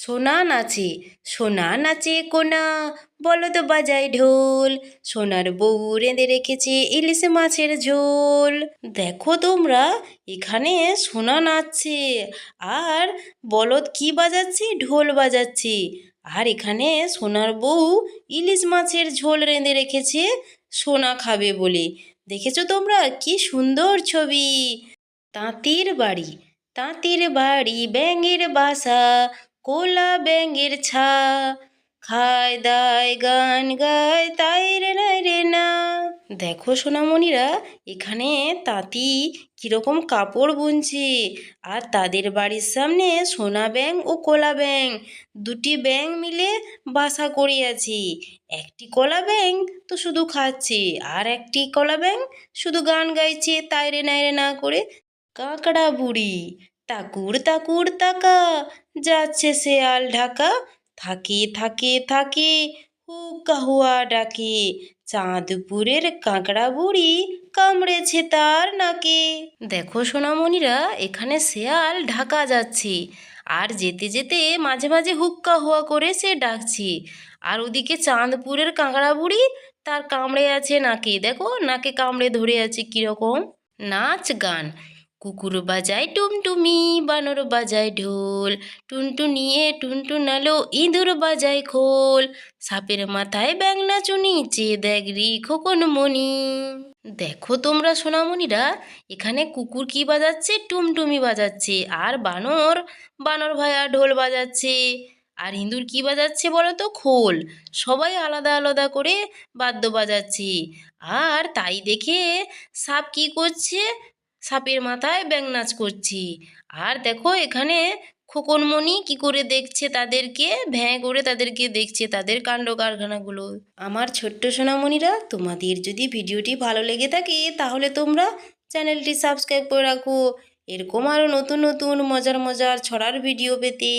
সোনা নাচে সোনা নাচে কোনা, বলদ বাজায় ঢোল, সোনার বউ রেঁধে রেখেছে ইলিশ মাছের ঝোল। দেখো তোমরা, এখানে সোনা নাচছে, আর বলদ কি বাজাচ্ছে? ঢোল বাজাচ্ছে, আর এখানে সোনার বউ ইলিশ মাছের ঝোল রেঁধে রেখেছে, সোনা খাবে বলে। দেখেছ তোমরা? কি সুন্দর ছবি। তাঁতির বাড়ি তাঁতির বাড়ি, ব্যাঙের বাসা কোলা ব্যাঙের ছা। খায় দায় গান গায়, তাই রে নাই রে না। দেখো সোনামণিরা, এখানে তাঁতি কীরকম কাপড় বুনছে। আর তাদের বাড়ির সামনে সোনা ব্যাঙ ও কলা ব্যাঙ, দুটি ব্যাঙ মিলে বাসা করিয়াছে। একটি কলা ব্যাঙ তো শুধু খাচ্ছে, আর একটি কলা ব্যাঙ শুধু গান গাইছে, তাই রে নাই রে না করে কাঁকড়া বুড়ি। তাকুর তাকুর তাকা, যাচ্ছে শেয়াল ঢাকা। থাকে থাকে থাকে, হুক্কা হুয়া ডাকে। চাঁদপুরের কাঁকড়া বুড়ি কামড়েছে তার নাকে। দেখো সোনামণিরা, এখানে শেয়াল ঢাকা যাচ্ছে। আর যেতে যেতে মাঝে মাঝে হুক্কা হুয়া করে সে ডাকছে। আর ওদিকে চাঁদপুরের কাঁকড়া বুড়ি তার কামড়ে আছে নাকে? দেখো, নাকে কামড়ে ধরে আছে কীরকম। নাচ গান। কুকুর বাজায় টুমটুমি বানর বাজায় ঢোল টুনটু টুনটুনিয়ে টুনটুনালো ইঁদুর বাজায় খোল। সাপের মাথায় ব্যাংনা চুনি চেয়ে দেখ রি খোকন মণি দেখো তোমরা সোনামণিরা, এখানে কুকুর কি বাজাচ্ছে? টুমটুমি বাজাচ্ছে। আর বানর? বানর ভাইয়া ঢোল বাজাচ্ছে। আর ইঁদুর কি বাজাচ্ছে বলো তো? খোল। সবাই আলাদা আলাদা করে বাদ্য বাজাচ্ছে। আর তাই দেখে সাপ কি করছে? সাপের মাথায় ব্যাং নাচ করছি। আর দেখো, এখানে খোকনমণি কি করে দেখছে তাদেরকে? ভ্যাঁ করে তাদেরকে দেখছে তাদের কাণ্ড কারখানাগুলো। আমার ছোট্ট সোনামণিরা, তোমাদের যদি ভিডিওটি ভালো লেগে থাকে, তাহলে তোমরা চ্যানেলটি সাবস্ক্রাইব করে রাখো। এরকম আরও নতুন নতুন মজার মজার ছড়ার ভিডিও পেতে।